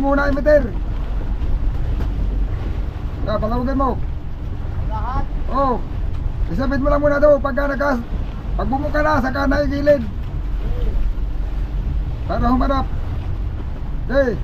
mo muna yung meter. Ah, palawagin mo. Lahat? Oo. Oh. Isabit mo lang muna daw pagka nakas. Pag bumuka na, saka na igilid. Hmm. Para humarap. Okay.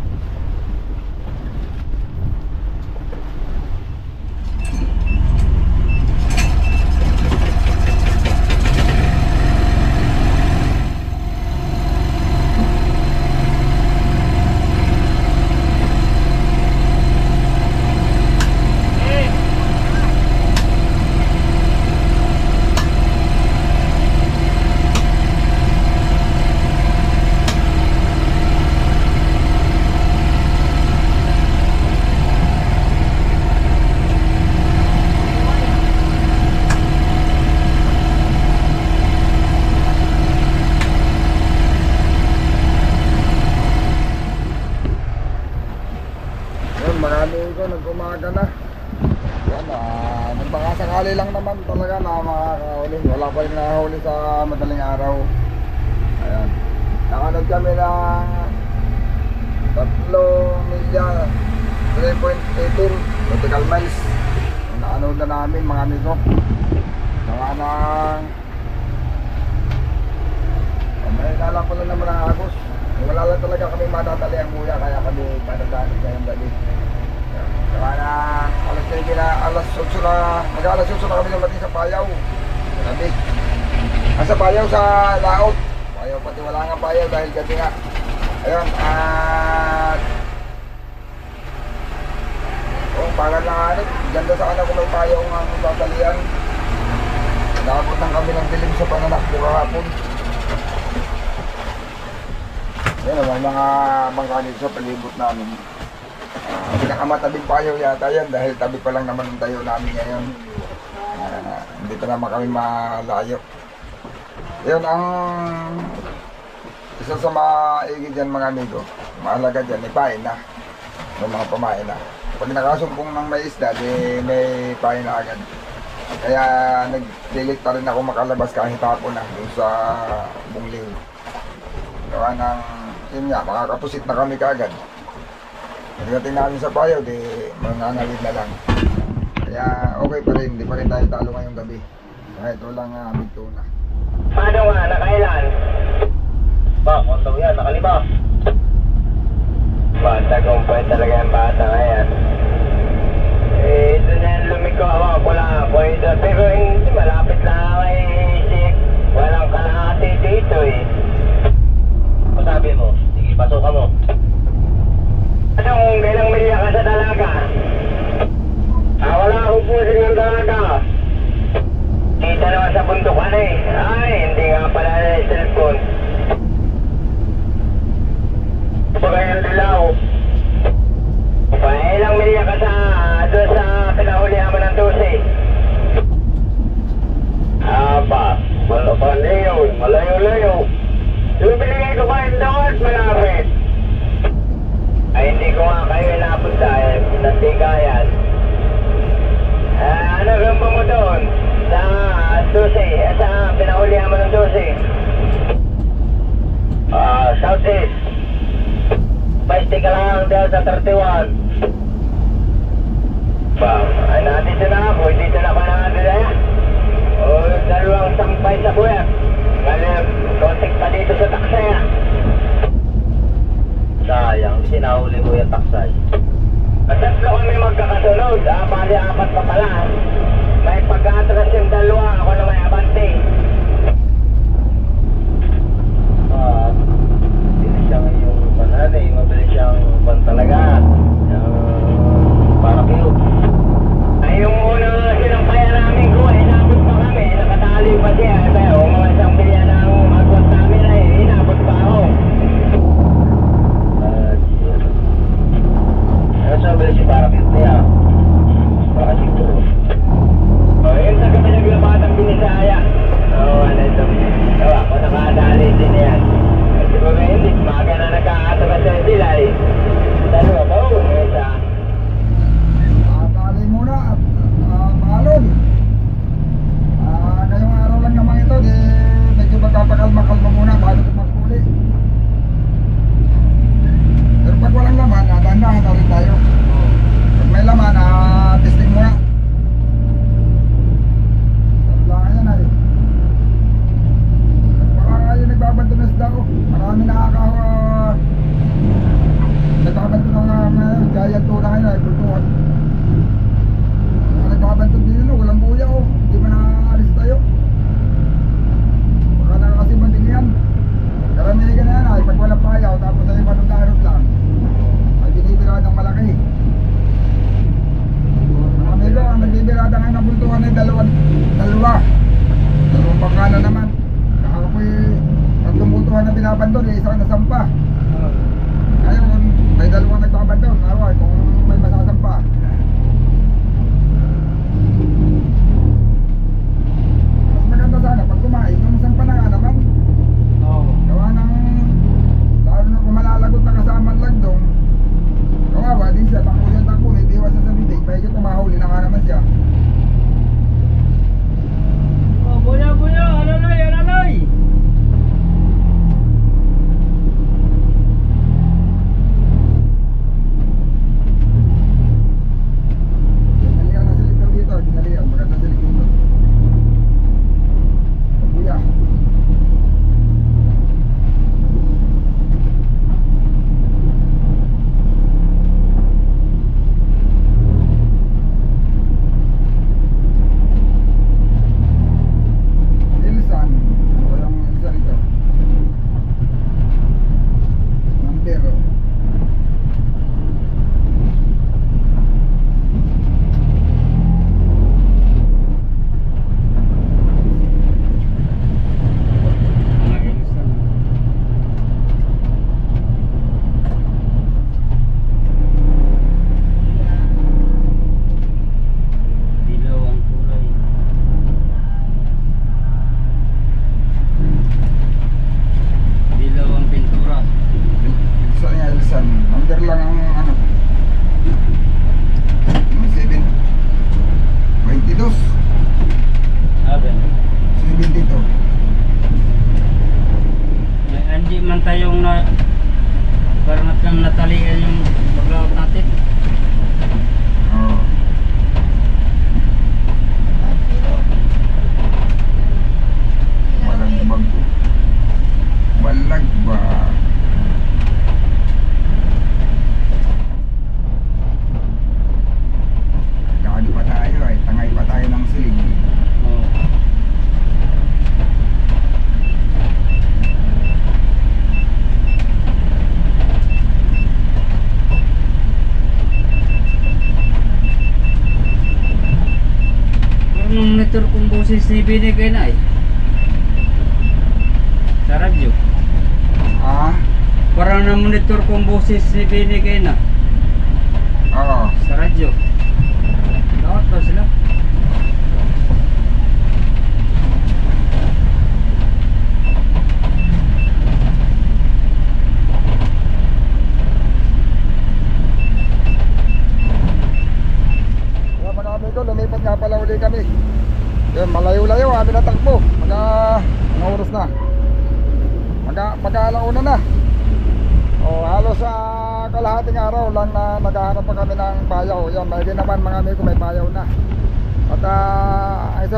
3.18 nautical miles. Nakanood na namin mga amigo. Saka ng may kala ko lang naman ang agos. Wala lang talaga kami matatali ang buya kaya kami padadaan ngayong gabi. Saka na alas 3 na alas 8 na mag alas 8 na kami lumating sa Payaw. Gabi. Ang sa Payaw sa Laot. Payaw pati wala nga Payaw dahil kasi nga ayun at para lang ano, ganda sa anak ko may payaw nga ang tatalian. Nakakutan kami ng dilim sa pananakbo kahapon. Yan, may mga mangkanit sa palibot namin. Uh, pinakamatabing payaw yata yan dahil tabi pa lang naman ang tayo namin ngayon. Ah, hindi pa naman kami malayo. Yun ang isa sa maigi dyan mga amigo. Mahalaga dyan, ipain na. May mga pamain na. Pag nakasumpong ng may isda, di may pain na agad. Kaya nagpilit pa rin ako makalabas kahit hapon na dun sa bungling. Gawa ng, yun nga, makakapusit na kami kaagad. Pagdating namin sa payaw, di mangangalid na lang. Kaya okay pa rin, di pa rin tayo talo ngayong gabi. Kahit walang uh, bigto na. Paano nga, nakailan? Ba, kontaw yan, nakalima. Bata kumpay talaga yung bata nga yan. Eh, doon yan lumiko ako, wala ako ito. Pero hindi, malapit lang kay Isik. Walang kalahati dito eh. Ano sabi mo? Sige, pasukan mo. Anong kailang milya ka sa dalaga? Ah, wala akong pusing ng dalaga. Dito naman sa buntukan eh. Ay, hindi nga pala na yung cellphone. Bagay ng dilaw. Pailang milya ka sa doon sa pinahulihan mo ng 12. Aba, wala pa na yun. Malayo-layo. Yung binigay ko ba yung doon, malapit. Ay, hindi ko nga kayo inabot dahil natigayan. Ah, ano gamba mo doon? Sa Susi, eh, sa pinahulihan mo ng Susi. Ah, Southeast. Paiste ka lang dahil sa 31. Bang, ay nandito na ako, dito na pa na nila. O, dalawang sampay sa buyak. Ngayon, kontik pa dito sa taksaya. Sayang, sinahuli mo yung taksay. At tatlo kami magkakasunod, ah, bali apat pa pala. May pagka-atras yung dalawa, ako na may abante. 6 na binigay na eh. Sa radyo. Ah? Parang na-monitor kong boses ni binigay na.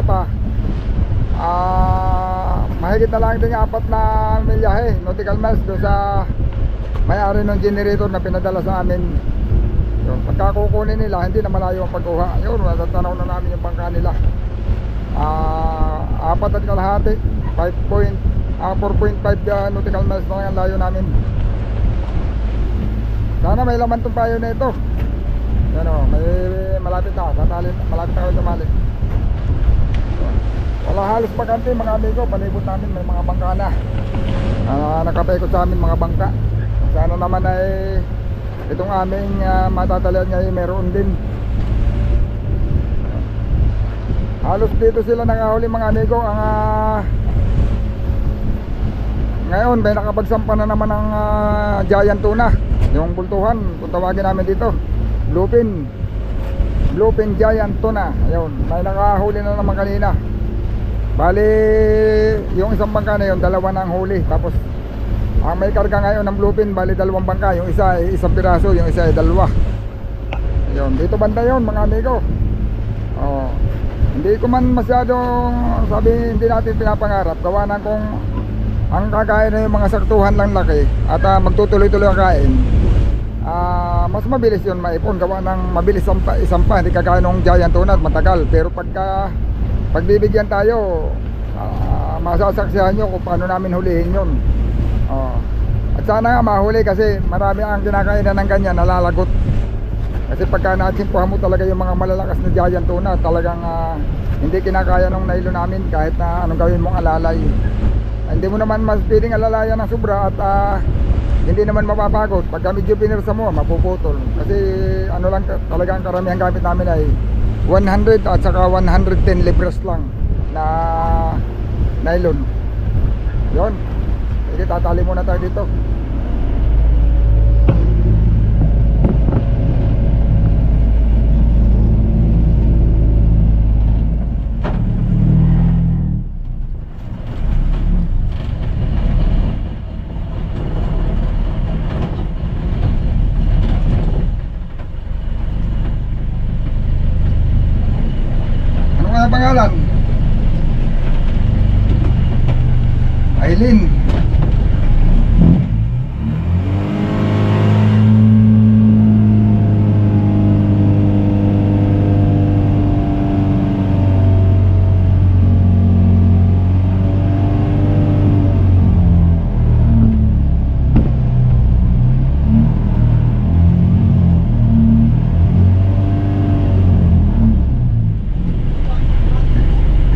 Pa, ah, mahigit na lang din yung apat na milyahe, nautical miles doon sa may-ari ng generator na pinadala sa amin yun, pagka kukunin nila, hindi na malayo ang pagkuha. Yun, matatanaw na namin yung bangka nila. Ah, apat at kalahati, 5 point, ah, 4.5 uh, nautical miles na ang layo namin. Sana may laman tong payo na ito. Yan o, may malapit na, tatali, malapit na kami tumali. Wala halos bakante mga amigo, palibot namin may mga bangka na. Ah, nakapekot sa amin mga bangka. Sana naman ay itong aming uh, matatalian ngayon meron din. Halos dito sila nakahuli mga amigo. Ang ah, ngayon may nakapagsampa na naman ng ah, giant tuna. Yung bultuhan kung tawagin namin dito. Bluefin. Bluefin giant tuna. Ayun may nakahuli na naman kanina bali yung isang bangka na yun dalawa na ang huli tapos ang may karga ngayon ng bluefin, bali dalawang bangka. Yung isa ay isang piraso, yung isa ay dalawa. Yun, dito banda yun mga amigo. Oh, hindi ko man masyadong sabi hindi natin pinapangarap. Gawa ng kung ang kakain na yung mga saktuhan lang laki at ah, magtutuloy-tuloy ang kain. Ah, mas mabilis yun maipon gawa ng mabilis sampa, isampa hindi kagaya ng giant tuna at matagal pero pagka pagbibigyan tayo ah, masasaksihan nyo kung paano namin hulihin yun Oh. At sana nga mahuli kasi marami ang kinakainan ng ganyan nalalagot. Kasi pagka natsimpuhan mo talaga yung mga malalakas na giant tuna, talagang ah, hindi kinakaya ng nailo namin kahit na anong gawin mong alalay. Ah, hindi mo naman mas piling alalayan ng sobra at ah, hindi naman mapapagod. Pagka medyo pinirsa mo, mapuputol. Kasi ano lang talaga ang karamihan gamit namin ay 100 at saka 110 libras lang na nylon. Yon. Sige, tatali muna tayo dito. Ano nga pangalan? Aileen.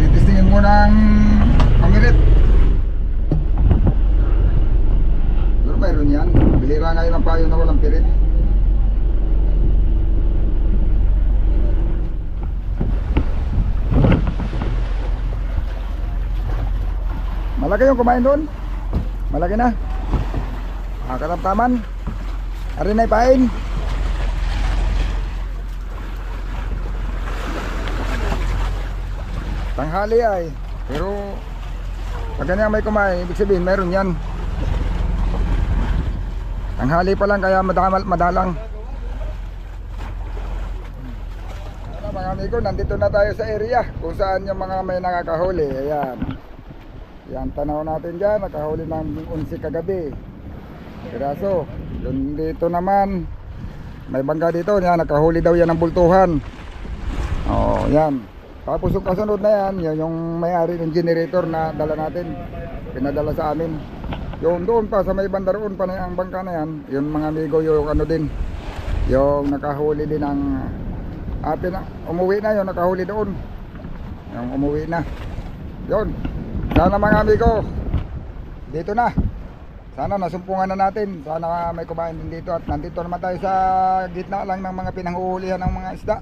Titistingin mo ng pamilit. Pero mayroon yan. Bihira ngayon ang payo na walang pirit. Malaki yung kumain doon? Malaki na? Ah, katamtaman? Arin na ipain? Tanghali ay. Pero pag ganyan may kumain, ibig sabihin meron yan. Tanghali pa lang kaya madamal, madalang. Ano mga amigo, nandito na tayo sa area kung saan yung mga may nakakahuli. Ayan. Yan, tanaw natin dyan. Nakahuli ng 11 kagabi. Piraso. Yun dito naman. May bangga dito. Yan, nakahuli daw yan ng bultuhan. Oo, yan. Tapos yung kasunod na yan, yun yung may-ari ng generator na dala natin. Pinadala sa amin. Yung doon pa, sa may banda roon pa na ang bangka na yan, yung mga amigo yung ano din, yung nakahuli din ng, ah, pina, umuwi na yun, nakahuli doon. Yung umuwi na. Yun. Sana mga amigo, dito na. Sana nasumpungan na natin. Sana may kumain din dito at nandito naman tayo sa gitna lang ng mga pinanghuhulihan ng mga isda.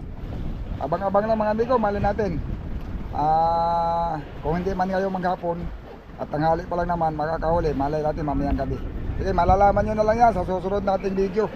Abang-abang lang mga amigo, mali natin. Ah, kung hindi man ngayon maghapon at tanghali pa lang naman makakahuli, malay natin mamayang gabi. Sige, malalaman nyo na lang yan sa susunod nating video.